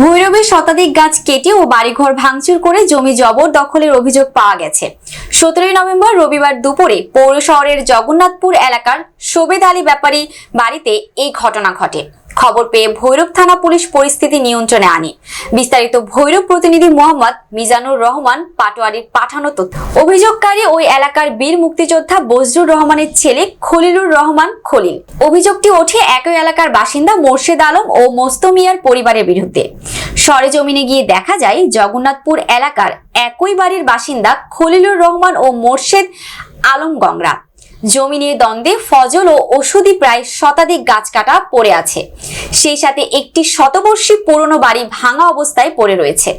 ভৈরবে শতাধিক গাছ কেটে ও বাড়িঘর ভাঙচুর করে জমি জবর দখলের অভিযোগ পাওয়া গেছে। সতেরোই নভেম্বর রবিবার দুপুরে পৌর শহরের জগন্নাথপুর এলাকার সোবেদ আলী ব্যাপারী বাড়িতে এই ঘটনা ঘটে। খবর পেয়ে ভৈরব থানা পুলিশ পরিস্থিতি নিয়ন্ত্রণে আনে। বিস্তারিত ভৈরব প্রতিনিধি মোহাম্মদ মিজানুর রহমান পাটোয়ারির পাঠানো তথ্য। অভিযোগকারী ওই এলাকার বীর মুক্তিযোদ্ধা বজরুর রহমানের ছেলে খলিলুর রহমান খলিল। অভিযোগটি ওঠে একই এলাকার বাসিন্দা মোর্শেদ আলম ও মোস্তমিয়ার পরিবারের বিরুদ্ধে। সরেজমিনে গিয়ে দেখা যায়, জগন্নাথপুর এলাকার একই বাড়ির বাসিন্দা খলিলুর রহমান ও মোর্শেদ আলম গংরা। জমি নিয়ে দ্বন্দ্বে ফজল ও ওষুধি প্রায় শতাধিক গাছ কাটা পড়ে আছে। সেই সাথে একটি শতবর্ষী পুরনো বাড়ি ভাঙা অবস্থায় পড়ে রয়েছে।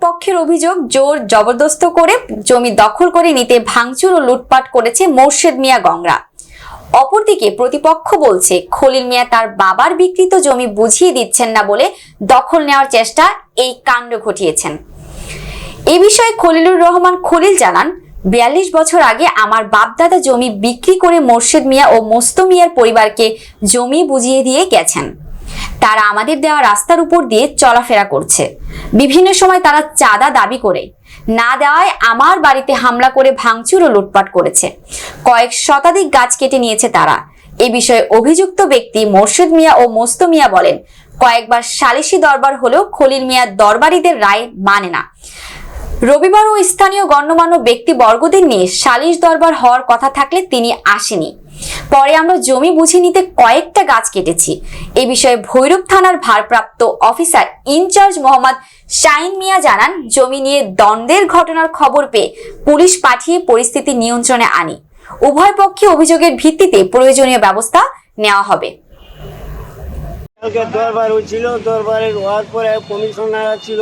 পক্ষের অভিযোগ, জোর জবরদস্ত করে জমি দখল করে নিতে ভাঙচুর ও লুটপাট করেছে মোর্শেদ মিয়া গংরা। অপরদিকে প্রতিপক্ষ বলছে, খলিল মিয়া তার বাবার বিকৃত জমি বুঝিয়ে দিচ্ছেন না বলে দখল নেওয়ার চেষ্টা এই কাণ্ড ঘটিয়েছেন। এ বিষয়ে খলিলুর রহমান খলিল জানান বিয়াল্লিশ বছর আগে আমার বাপদাদা জমি বিক্রি করে মোর্শেদ মিয়া ও মোস্ত মিয়ার পরিবারকে জমি বুঝিয়ে দিয়ে গেছেন। তারা আমাদের দেওয়া রাস্তার উপর দিয়ে চলাফেরা করছে। বিভিন্ন সময় তারা চাঁদা দাবি করে। না দেওয়ায় আমার বাড়িতে হামলা করে ভাঙচুর ও লুটপাট করেছে। কয়েক শতাধিক গাছ কেটে নিয়েছে তারা। এ বিষয়ে অভিযুক্ত ব্যক্তি মোর্শেদ মিয়া ও মোস্ত মিয়া বলেন, কয়েকবার সালিশি দরবার হলেও খলিল মিয়া দরবারিদের রায় মানে না। রবিবার ও স্থানীয় গণ্যমান্য ব্যক্তিবর্গদের নিয়ে সালিশ দরবার হওয়ার কথা থাকলে তিনি আসেনি পরে আমরা জমি বুঝে নিতে কয়েকটা গাছ কেটেছি। এ বিষয়ে ভৈরব থানার ভারপ্রাপ্ত officer in charge Mohammad Shain Mia জানান, জমি নিয়ে দ্বন্দ্বের ঘটনার খবর পেয়ে পুলিশ পাঠিয়ে পরিস্থিতি নিয়ন্ত্রণে আনি। উভয় পক্ষে অভিযোগের ভিত্তিতে প্রয়োজনীয় ব্যবস্থা নেওয়া হবে। দরবার হয়েছিল, দরবারে হওয়ার পরে কমিশনার ছিল।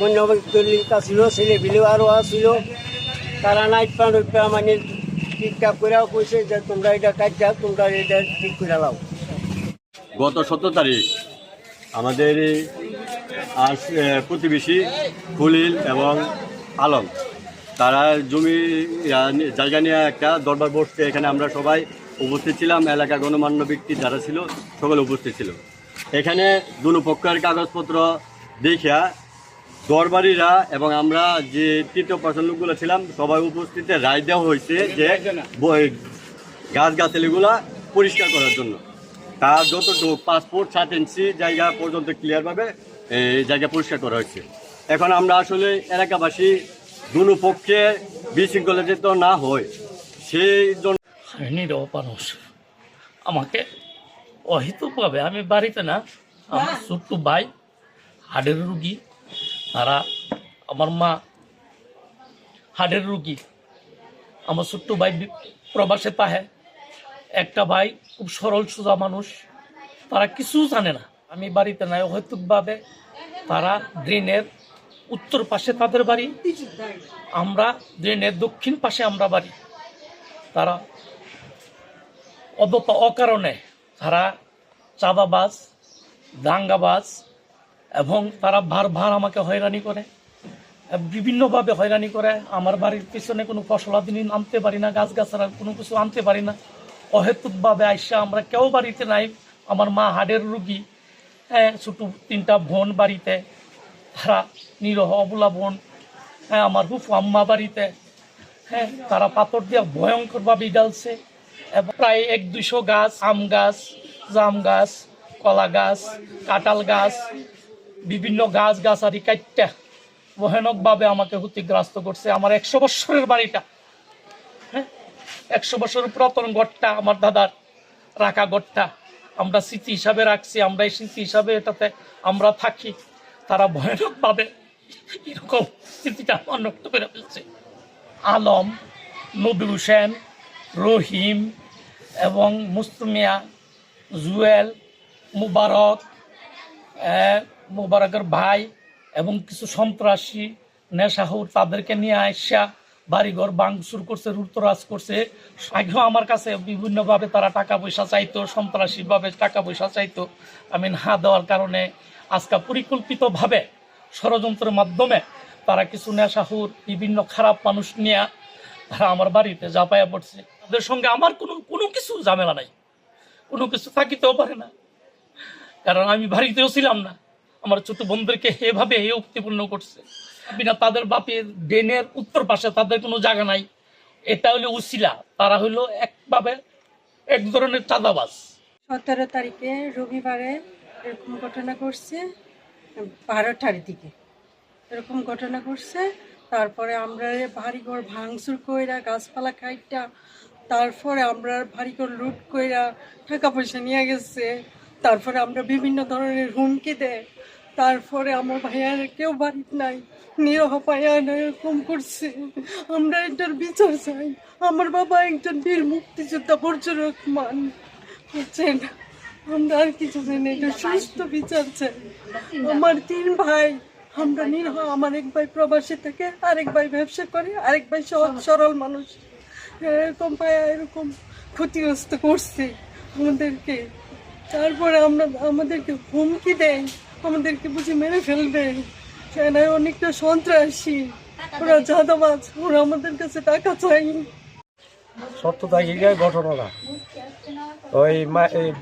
বন্যবলিকা ছিল, ছেলে আরও ছিল তারা নাইট পান্ড মানে ঠিকঠাক করেও কইছে যে তোমরা এটা কাটটা তোমরা এটা ঠিক করে লাও গত সতেরো তারিখ আমাদের আস প্রতিবেশী খলিল এবং আলম, তারা জমি জায়গা নিয়ে একটা দরবার বসছে। এখানে আমরা সবাই উপস্থিত ছিলাম এলাকা গণমান্য ব্যক্তি যারা ছিল, সকলে উপস্থিত ছিল। এখানে দুনো পক্ষের কাগজপত্র দেখিয়া দরবারিরা এবং আমরা যে তৃতীয় পার্সন লোকগুলো ছিলাম, সবাই উপস্থিতে রায় দেওয়া হয়েছে যে ব- গাছ গাছালিগুলা পরিষ্কার করার জন্য। তার যতটুকু পাসপোর্ট সাত ইঞ্চি জায়গা পর্যন্ত ক্লিয়ারভাবে এই জায়গা পরিষ্কার করা হয়েছে। এখন আমরা আসলে এলাকাবাসী দুনো পক্ষে বিশৃঙ্খলা যেত না হয়, সেই জন্য মানুষ আমাকে অহেতুকভাবে আমি বাড়িতে না, আমার ছোট্ট ভাই হার্টের রুগী তারা আমার মা হার্টের রুগী। আমার ছোট্ট ভাই প্রবাসে পাহে। একটা ভাই খুব সরল সোজা মানুষ। তারা কিছু জানে না। আমি বাড়িতে নাই। অহেতুকভাবে তারা ড্রেনের উত্তর পাশে তাদের বাড়ি। আমরা ড্রেনের দক্ষিণ পাশে আমরা বাড়ি। তারা অকারণে তারা চাঁদাবাজ, দাঙ্গাবাজ এবং তারা ভার ভার আমাকে হয়রানি করে। বিভিন্নভাবে হয়রানি করে। আমার বাড়ির পিছনে কোনো ফসলাদি আনতে পারি না গাছ গাছগাছারা কোনো কিছু আনতে পারি না। অহেতুকভাবে আইসা আমরা কেউ বাড়িতে নাই। আমার মা হাড়ের রুগী। হ্যাঁ ছোটো তিনটা বোন বাড়িতে। তারা নিরহ, অবলা বোন। হ্যাঁ আমার হুফু আম্মা বাড়িতে। হ্যাঁ তারা পাথর দিয়ে ভয়ঙ্করভাবে ডালছে এবং প্রায় এক দুইশো গাছ, আম গাছ, জাম গাছ, কলা গাছ, কাঁঠাল গাছ বিভিন্ন গাছ গাছারি কাইটটা। ভয়ানকভাবে আমাকে ক্ষতিগ্রস্ত করছে আমার একশো বৎসরের বাড়িটা। হ্যাঁ? একশো বছরের পুরাতন গড়টা আমার দাদার রাখা গড়টা আমরা স্মৃতি হিসাবে রাখছি, আমরা এই স্মৃতি হিসাবে এটাতে আমরা থাকি। তারা ভয়ানকভাবে এরকম স্মৃতিটা আমার নষ্ট করে ফেলছে। আলম নবী হোসেন, রহিম এবং মুস্তমিয়া জুয়েল, মুবারক মুবারকের ভাই এবং কিছু সন্ত্রাসী নেশাহুর তাদেরকে নিয়ে আসা বাড়িঘর ভাঙচুর করছে রুতরাজ করছে। আগেও আমার কাছে বিভিন্নভাবে তারা টাকা পয়সা চাইতো, সন্ত্রাসীভাবে টাকা পয়সা চাইতো। আমি না দেওয়ার কারণে আজকে পরিকল্পিতভাবে ষড়যন্ত্রের মাধ্যমে তারা কিছু নেশাহুর বিভিন্ন খারাপ মানুষ নিয়ে তারা আমার বাড়িতে জাপায়া পড়ছে। তাদের সঙ্গে আমার কোনো কোনো কিছু ঝামেলা নাই। কোনো কিছু থাকিতেও পারে না। কারণ আমি বাড়িতেও ছিলাম না। আমার ছোট বোনদেরকে এভাবে হে উক্তিপূর্ণ করছে। বিনা তাদের বাপের ড্রেনের উত্তর পাশে তাদের কোনো জায়গা নাই। এটা হলো উসিলা। তারা হলো একভাবে এক ধরনের চাঁদাবাজ। সতেরো তারিখে রবিবারে এরকম ঘটনা ঘটছে, বারোটার দিকে এরকম ঘটনা ঘটছে। তারপরে আমরা বাড়িঘর ভাঙচুর কইরা গাছপালা খাইটা তারপরে আমরা বাড়িঘর লুট কইরা টাকা পয়সা নিয়ে গেছে, তারপরে আমরা বিভিন্ন ধরনের হুমকি দেয়। তারপরে আমার ভাইয়ার কেউ বাড়িতে নাই, নিরহ পাইয়া এরকম করছে। আমরা এটার বিচার চাই। আমার বাবা একজন বীর মুক্তিযোদ্ধা, বর্জর রহমান। বুঝছেন? আমরা আর কিছু জানি এটা সুস্থ বিচার চাই। আমার তিন ভাই, আমরা নিরহ, আমার এক ভাই প্রবাসী থেকে, আরেক ভাই ব্যবসা করে, আরেক ভাই সহজ সরল মানুষ। এরকম ভাই এরকম ক্ষতিগ্রস্ত করছে আমাদেরকে। তারপরে আমরা, আমাদেরকে হুমকি দেয়। আমাদেরকে বুঝি মেরে ফেলবে। সেখানে অনেকটা সন্ত্রাসী। ওরা জাদাবাজ ওরা আমাদের কাছে টাকা চাই। সত্য তারিখের ঘটনাটা ওই মা- এই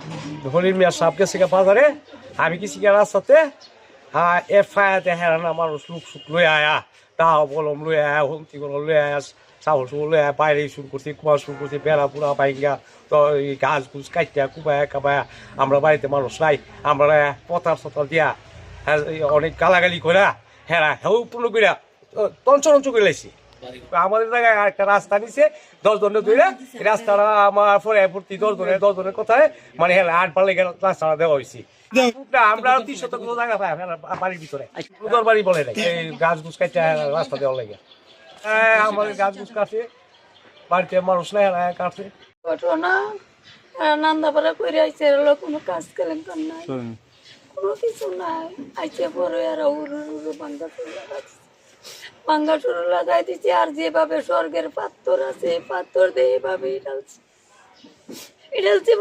হলির মিয়া সাপ গেছে গা বাজারে। আমি গেছি গা রাস্তাতে। হ্যাঁ এফআইআতে হেরানা মানুষ লুক সুক লই আয়া। তাও বলম লই আয়া, হুমকি করে লই আয়া। চুল লই বাইরে শুরু করছি কুমার শুরু করছি বেড়া পুরা বাইঙ্গা তো এই গাছ গুছ কাটিয়া কুবায়া কাবায়া আমরা বাড়িতে মানুষ নাই আমরা পতার সতাল দিয়া হ্যাঁ, অনেক গালাগালি করা হ্যাঁ হেউ পূর্ণ করিয়া তঞ্চল অঞ্চল করে লাইছি আমাদের জায়গায় একটা রাস্তা নিছে দশ জনের ধরে রাস্তাটা আমার পরে ভর্তি দশ জনের দশ জনের কথায় মানে হ্যাঁ আট পালে গেল রাস্তাটা দেওয়া হয়েছে আমরা তিন শত কোনো জায়গা পাই বাড়ির ভিতরে বাড়ি বলে নাই গাছ গুছ কাটতে রাস্তা দেওয়া লাগে হ্যাঁ, আমাদের গাছ গুছ কাটে। বাড়িতে মানুষ নাই এরা কাটে। ঘটনা নান্দাপাড়া করে আইছে এরা কোনো কাজ নাই। কোনো কিছু নাই। এরা উড়ু উড়ু বাঙ্গা লাগাই দিচ্ছে আর যেভাবে স্বর্গের পাত্তর আছে এই পাত্তর দিয়ে ঢালছে।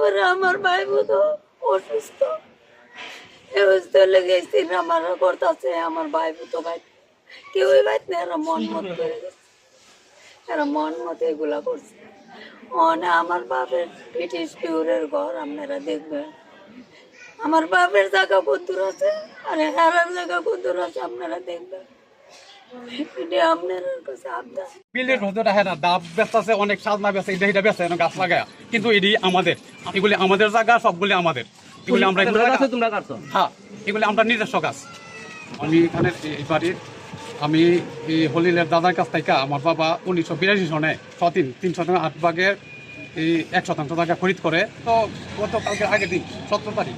পরে আমার ভাই বোধ অসুস্থ। এই অসুস্থ লেগে আমার করতেছে আমার ভাই বোধ ভাই কেউই না এরা মন মত করে এরা মন মতো এগুলা করছে। মনে আমার বাপের ব্রিটিশ পিউরের ঘর আপনারা দেখবেন। আমার বাপের জায়গা কদ্দুর আছে আর হেরার জায়গা কদ্দুর আছে আপনারা দেখবেন। বিলের ভেতরে হ্যাঁ ডাব ব্যস্ত আছে অনেক সাজনা ব্যস্ত এটা এটা ব্যস্ত গাছ লাগায়। কিন্তু এটি আমাদের। এগুলি আমাদের জায়গা সবগুলি আমাদের। এগুলি আমরা হ্যাঁ এগুলি আমরা নিজস্ব গাছ। আমি এখানে এই বাড়ির আমি এই হলিলের দাদার কাছ থেকে আমার বাবা উনিশশো বিরাশি সনে ছতিন তিন শতাংশ আট ভাগের এই এক শতাংশ টাকা খরিদ করে। তো গতকালকে আগের দিন, সতেরো তারিখ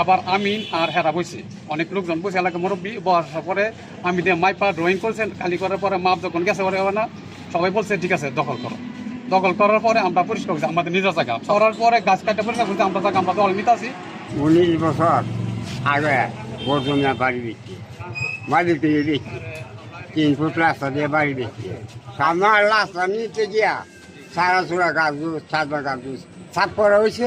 আবার আমিন আর হেরা বইছি। অনেক লোকজন বসে এলাকা মুরব্বী বসার পরে আমি দিয়ে মাইপা ড্রয়িং করছেন, খালি করার পরে মাপ যখন গেছে পরে না সবাই বলছে, ঠিক আছে, দখল করো। দখল করার পরে আমরা পরিষ্কার করছি, আমাদের নিজের জায়গা। করার পরে গাছ কাটতে পরিষ্কার করছি, আমরা জায়গা, আমরা দল মিতাছি। উনিশ বছর আগে বর্জমিয়া বাড়ি দিচ্ছি বাড়ি থেকে দেখছি তিন ফুট রাস্তা দিয়ে বাড়ি দিচ্ছি সামনে রাস্তা নিতে গিয়া সারা সুরা গাছ সাদা গাছ সাফ করা হয়েছে